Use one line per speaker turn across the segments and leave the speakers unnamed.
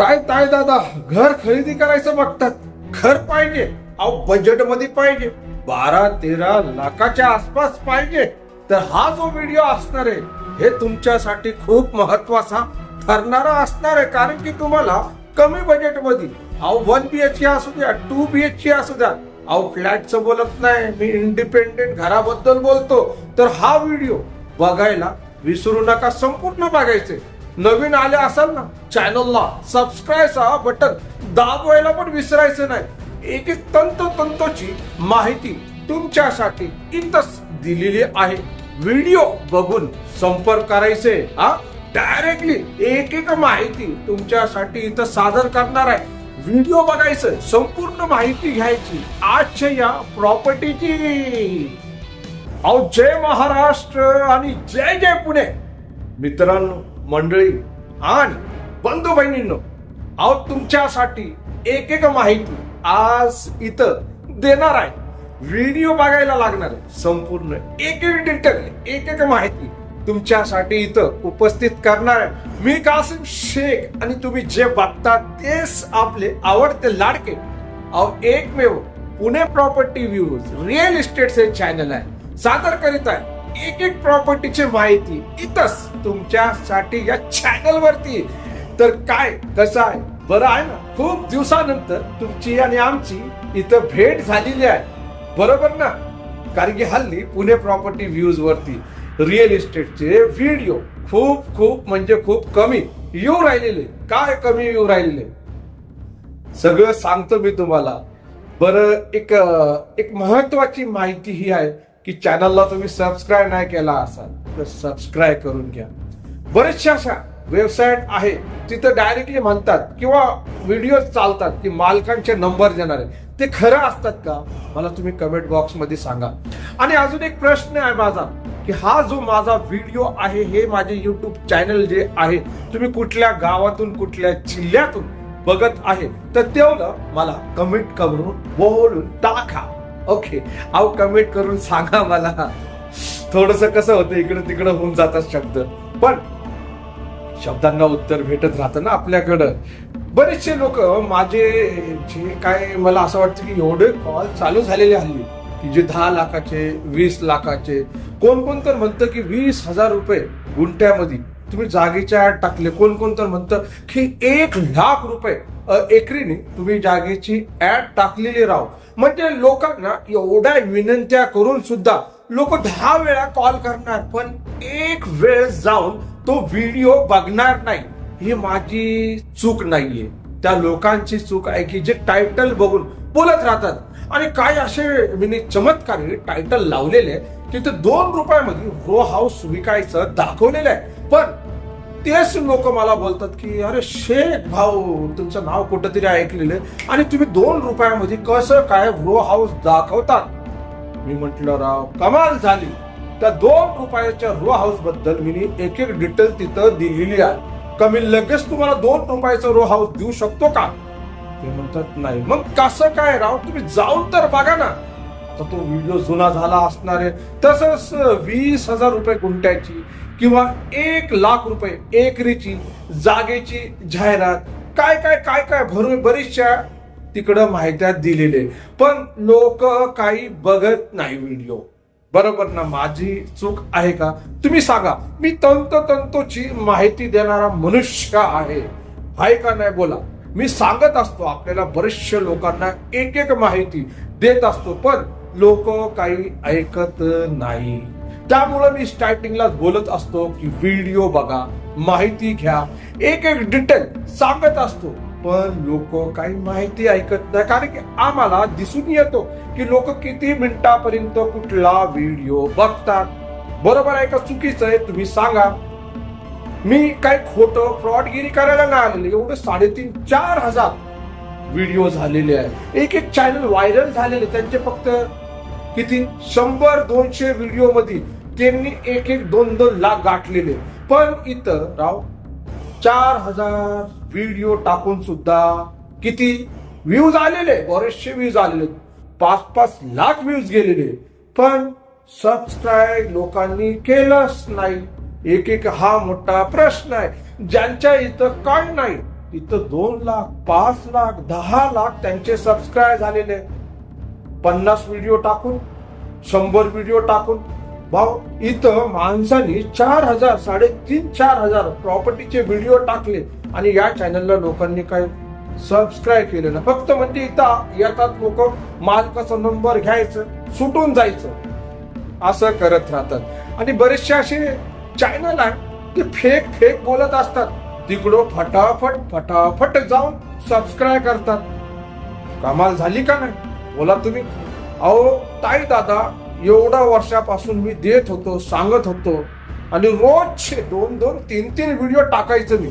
काय काय दादा घर खरेदी करायचं बघतात. घर पाहिजे अहो बजेटमध्ये पाहिजे. बारा तेरा लाखाच्या आसपास पाहिजे. तर हा जो व्हिडिओ असणार आहे हे तुमच्यासाठी खूप महत्त्वाचा ठरणारा असणार आहे. कारण की तुम्हाला कमी बजेटमध्ये अहो वन बी एच के असू द्या टू बी एच के असू द्या अहो फ्लॅटचं बोलत नाही. मी इंडिपेंडेंट घराबद्दल बोलतो. तर हा व्हिडिओ बघायला विसरू नका. संपूर्ण बघायचे. नवीन आले असाल ना चॅनलला सबस्क्राईबचा बटन दाबवायला पण विसरायचं नाही. एक एक तंतोतंतोची माहिती तुमच्यासाठी इथंच दिलेली आहे. व्हिडिओ बघून संपर्क करायचे हा? डायरेक्टली एक एक माहिती तुमच्यासाठी इथं सादर करणार आहे. व्हिडिओ बघायचं संपूर्ण माहिती घ्यायची आजच्या या प्रॉपर्टीची अहो जय महाराष्ट्र आणि जय जय पुणे. मित्रांनो मंडळी आणि बंधू बहिणींनो अहो तुमच्यासाठी एक एक माहिती आज इथं देणार आहे. व्हिडिओ बघायला लागणार आहे. संपूर्ण एक एक डिटेल एक एक माहिती तुमच्यासाठी इथं उपस्थित करणार आहे. मी कासिम शेख आणि तुम्ही जे बघता तेच आपले आवडते लाडके. अहो एकमेव पुणे प्रॉपर्टी व्ह्यूज रिअल इस्टेटचे चॅनल आहे. सादर करीत आहे. एक एक प्रॉपर्टीची माहिती इथंच तुमच्यासाठी या चॅनल वरती. तर काय कसं आहे? बरं आहे ना? खूप दिवसानंतर तुमची आणि आमची इथं भेट झालेली आहे. बरोबर ना? कारण की हल्ली पुणे प्रॉपर्टी व्ह्यूज वरती रिअल इस्टेटचे व्हिडिओ खूप खूप म्हणजे खूप कमी येऊ राहिलेले. काय कमी येऊ राहिलेले? सगळं सांगतो मी तुम्हाला. बरं एक एक महत्वाची माहिती ही आहे की चॅनलला तुम्ही सबस्क्राईब नाही केला असाल तर सबस्क्राईब करून घ्या. बरेचशा अशा वेबसाईट आहे तिथं डायरेक्टली म्हणतात किंवा व्हिडिओ चालतात की मालकांचे नंबर देणार. आहे ते खरं असतात का? मला तुम्ही कमेंट बॉक्समध्ये सांगा. आणि अजून एक प्रश्न आहे माझा की हा जो माझा व्हिडिओ आहे हे माझे युट्यूब चॅनल जे आहे तुम्ही कुठल्या गावातून कुठल्या जिल्ह्यातून बघत आहे? तर तेवढं मला कमेंट करून बोलून टाका. ओके अहो कमेंट करून सांगा मला. थोडस कसं होतं इकडं तिकडं होऊन जातात शब्द. पण शब्दांना उत्तर भेटत राहतं ना आपल्याकडं. बरेचसे लोक माझे जे काय मला असं वाटतं की एवढे कॉल चालू झालेले हल्ली की जे दहा लाखाचे वीस लाखाचे कोण कोण तर म्हणतं की वीस हजार रुपये गुंठ्यामध्ये तुम्ही जागेच्या ऍड टाकले. कोण कोण तर म्हणतं की एक लाख रुपये एकरीने तुम्ही जागेची ऍड टाकलेली राव म्हणजे लोकांना एवढ्या विनंत्या करून सुद्धा लोक दहा वेळा कॉल करणार पण एक वेळ जाऊन तो व्हिडिओ बघणार नाही ही माझी चूक नाहीये. त्या लोकांची चूक आहे की जे टायटल बघून बोलत राहतात. आणि काय असे मी चमत्कारी टायटल लावलेले तिथे दोन रुपयामध्ये रो हाऊस विकायचं दाखवलेलं आहे. पण तेच लोक मला बोलतात की अरे शेख भाऊ तुमचं नाव कुठंतरी ऐकलेलं आणि तुम्ही दोन रुपयामध्ये कसं काय रो हाऊस दाखवतात? मी म्हटलं राव कमाल झाली. त्या दोन रुपयाच्या रो हाऊसबद्दल मी एक एक डिटेल तिथं दिलेली आहे. का मी लगेच तुम्हाला दोन रुपयाचं रो हाऊस देऊ शकतो का? ते म्हणतात नाही. मग कसं काय राव? तुम्ही जाऊन तर बघा ना. आता तो व्हिडिओ जुना झाला असणार आहे. तसंच वीस हजार रुपये गुंठ्याची किंवा एक लाख रुपये एकरीची जागेची जाहिरात. काय काय काय काय भरून बरीचशा तिकडं माहित्या दिलेले पण लोक काही बघत नाही व्हिडिओ. बरोबर ना माझी चूक आहे का? तुम्ही सांगा. मी तंतोतंतोची माहिती देणारा मनुष्य आहे. आहे का नाही बोला. मी सांगत असतो आपल्याला बरेचशे लोकांना एक एक माहिती देत असतो पण लोक काही ऐकत नाही. त्यामुळे मी स्टार्टिंगला बोलत असतो की व्हिडिओ बघा माहिती घ्या. एक एक डिटेल सांगत असतो. पण लोक काही माहिती ऐकत नाही. कारण की आम्हाला दिसून येतो की लोक किती मिनिटापर्यंत कुठला व्हिडिओ बघतात. बरोबर आहे का? चुकीचं आहे. तुम्ही सांगा. मी काय खोटं फ्रॉडगिरी करायला नाही आलेले. एवढे साडेतीन चार हजार व्हिडिओ झालेले आहे एक एक चॅनल व्हायरल झालेले. त्यांचे फक्त किती? शंभर दोनशे व्हिडिओमध्ये त्यांनी एक एक दोन दोन लाख गाठलेले. पण इथं राव चार हजार व्हिडिओ टाकून सुद्धा किती? व्ह्यूज आलेले बरेचसे व्ह्यूज आलेले. पाच पाच लाख व्ह्यूज गेलेले. पण सबस्क्राईब लोकांनी केलंच नाही. एक एक हा मोठा प्रश्न आहे. ज्यांच्या इथं काय नाही तिथं दोन लाख पाच लाख दहा लाख त्यांचे सबस्क्राईब झालेले. पन्नास व्हिडिओ टाकून शंभर व्हिडिओ टाकून भाऊ इथं माणसाने चार हजार साडेतीन चार हजार प्रॉपर्टीचे व्हिडिओ टाकले आणि या चॅनलला लोकांनी काय सबस्क्राईब केले ना फक्त म्हणजे इथं येतात लोक मालकाचा नंबर घ्यायचं सुटून जायचं. असं करत राहतात. आणि बरेचसे असे चॅनल आहे ते फेक फेक बोलत असतात. तिकडं फटाफट फटाफट जाऊन सबस्क्राईब करतात. कमाल झाली का नाही? बोला तुम्ही. अहो ताई दादा एवढा वर्षापासून मी देत होतो सांगत होतो. आणि रोजचे दोन दोन तीन तीन व्हिडिओ टाकायचं मी.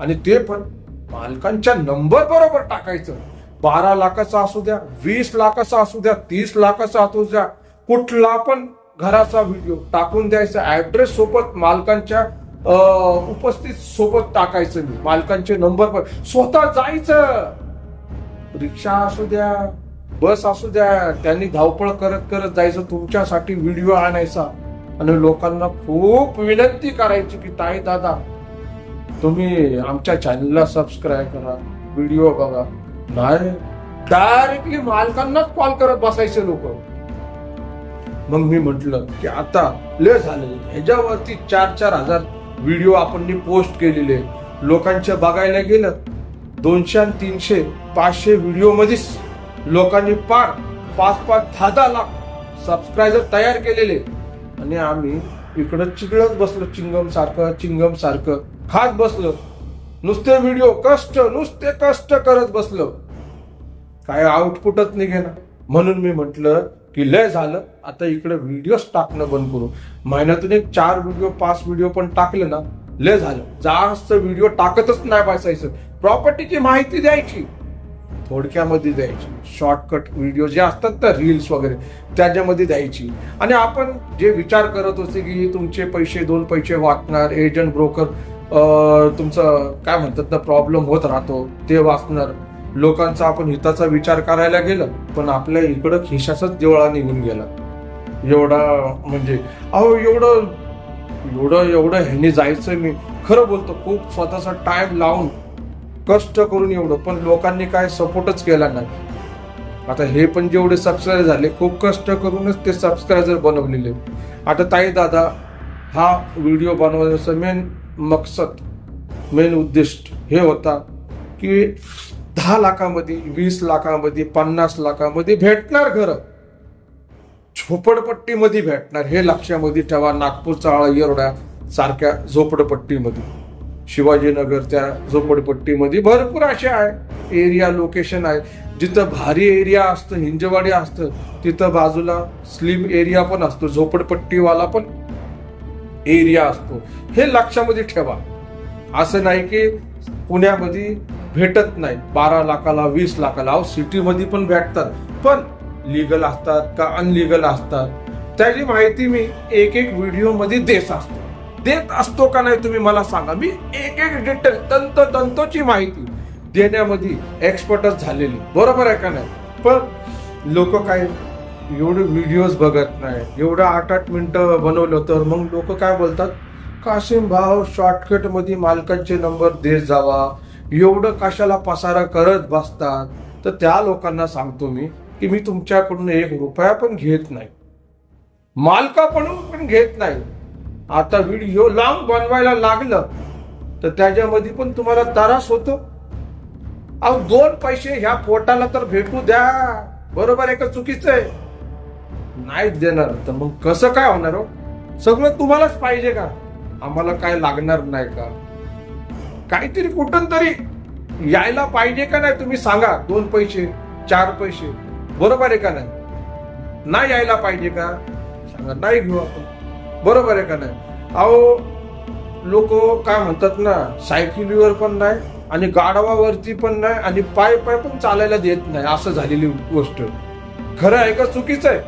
आणि ते पण मालकांच्या नंबर बरोबर टाकायचं. बारा लाखाचा असू द्या वीस लाखाचा असू द्या तीस लाखाचा असू द्या कुठला पण घराचा व्हिडिओ टाकून द्यायचा ऍड्रेस सोबत मालकांच्या उपस्थित सोबत टाकायचं मी मालकांचे नंबर पण. स्वतः जायचं. रिक्षा असू द्या बस असू द्या त्यांनी धावपळ करत करत जायचं तुमच्यासाठी व्हिडिओ आणायचा. आणि लोकांना खूप विनंती करायची की ताई दादा तुम्ही आमच्या चॅनलला सबस्क्राईब करा व्हिडिओ बघा. नाही डायरेक्टली मालकांनाच कॉल करत बसायचे लोक. मग मी म्हंटल की आता लय झालं. ह्याच्यावरती चार चार हजार व्हिडिओ आपण पोस्ट केलेले. लोकांच्या बघायला गेलं दोनशे आणि तीनशे पाचशे व्हिडिओ मध्येच लोकांनी पार पाच पाच दहा दहा लाख सबस्क्रायबर तयार केलेले. आणि आम्ही इकडं चिकडत बसलो चिंगम सारखं चिंगम सारखं. खात बसलो. नुसते व्हिडिओ कष्ट नुसते कष्ट करत बसलो. काय आउटपुटच निघेना. म्हणून मी म्हंटल की लय झालं आता इकडे व्हिडिओच टाकणं बंद करू. महिन्यातून एक चार व्हिडिओ पाच व्हिडिओ पण टाकले ना लय झालं. जास्त व्हिडिओ टाकतच नाही बसायचं. प्रॉपर्टीची माहिती द्यायची. थोडक्यामध्ये द्यायची. शॉर्टकट व्हिडिओ जे असतात ना रील्स वगैरे त्याच्यामध्ये द्यायची. आणि आपण जे विचार करत होते की तुमचे पैसे दोन पैसे वाचणार एजंट ब्रोकर तुमचं काय म्हणतात ना प्रॉब्लेम होत राहतो ते वाचणार. लोकांचा आपण हिताचा विचार करायला गेलं पण आपल्या इकडं खिशाचाच देवळा निघून गेला. एवढा म्हणजे अहो एवढं एवढं एवढं ह्याने जायचं मी. खरं बोलतो खूप स्वतःचा टाइम लावून कष्ट करून एवढं पण लोकांनी काय सपोर्टच केला नाही. आता हे पण जेवढे सबस्क्रायबर झाले खूप कष्ट करूनच ते सबस्क्रायबर बनवलेले आता ताई दादा हा व्हिडिओ बनवण्याचा मेन मकसद मेन उद्दिष्ट हे होता की दहा लाखामध्ये वीस लाखामध्ये पन्नास लाखामध्ये भेटणार घरं. झोपडपट्टीमध्ये भेटणार हे लक्षामध्ये ठेवा नागपूरचा येरवडा सारख्या झोपडपट्टीमध्ये. शिवाजीनगरच्या झोपडपट्टीमध्ये भरपूर असे आहे. एरिया लोकेशन आहे. जिथं भारी एरिया असतं हिंजवाडी असतं तिथं बाजूला स्लिम एरिया पण असतो झोपडपट्टीवाला पण एरिया असतो. हे लक्षामध्ये ठेवा. असं नाही की पुण्यामध्ये भेटत नाही. बारा लाखाला वीस लाखाला. अहो सिटीमध्ये पण भेटतात. पण लिगल असतात का अनलिगल असतात? त्याची माहिती मी एक एक व्हिडिओमध्ये देत असतो. देत असतो का नाही तुम्ही मला सांगा. मी एक एक डिटेल तंत तंतोची माहिती देण्यामध्ये एक्सपर्टच झालेली. बरोबर आहे का नाही? पण लोक काय एवढे व्हिडिओज बघत नाही. एवढं आठ आठ मिनटं बनवलं तर मग लोक काय बोलतात? कासिम भाव शॉर्टकटमध्ये मालकांचे नंबर देत जावा. एवढं कशाला पसारा करत बसतात? तर त्या लोकांना सांगतो मी की मी तुमच्याकडून एक रुपया पण घेत नाही. मालकाकडून पण घेत नाही. आता व्हिडिओ लांब बनवायला लागलं तर त्याच्यामध्ये पण तुम्हाला त्रास होतो. अहो दोन पैसे ह्या पोटाला तर भेटू द्या. बरोबर आहे का चुकीचं आहे? नाहीच देणार. तर मग कसं काय होणार हो? सगळं तुम्हालाच पाहिजे का? आम्हाला काय लागणार नाही का? काहीतरी कुठून तरी यायला पाहिजे का नाही तुम्ही सांगा. दोन पैसे चार पैसे. बरोबर आहे का नाही? नाही यायला पाहिजे का? सांगा नाही घेऊ आपण. बरोबर आहे का नाही? अहो लोक काय म्हणतात ना सायकलीवर पण नाही आणि गाढवावरती पण नाही आणि पाय पाय पण चालायला देत नाही असं झालेली गोष्ट. खरं आहे का? चुकीचं आहे.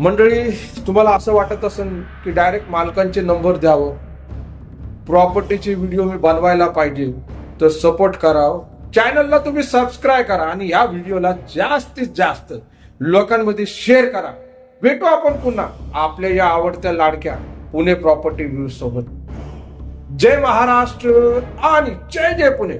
मंडळी तुम्हाला असं वाटत असेल की डायरेक्ट मालकांचे नंबर द्यावं. प्रॉपर्टीचे व्हिडिओ मी बनवायला पाहिजे. तर सपोर्ट करावं. चॅनलला तुम्ही सबस्क्राईब करा आणि या व्हिडिओला जास्तीत जास्त लोकांमध्ये शेअर करा. भेटू आपण पुन्हा आपल्या या आवडत्या लाडक्या पुणे प्रॉपर्टी व्ह्यू सोबत जय महाराष्ट्र आणि जय जय पुणे.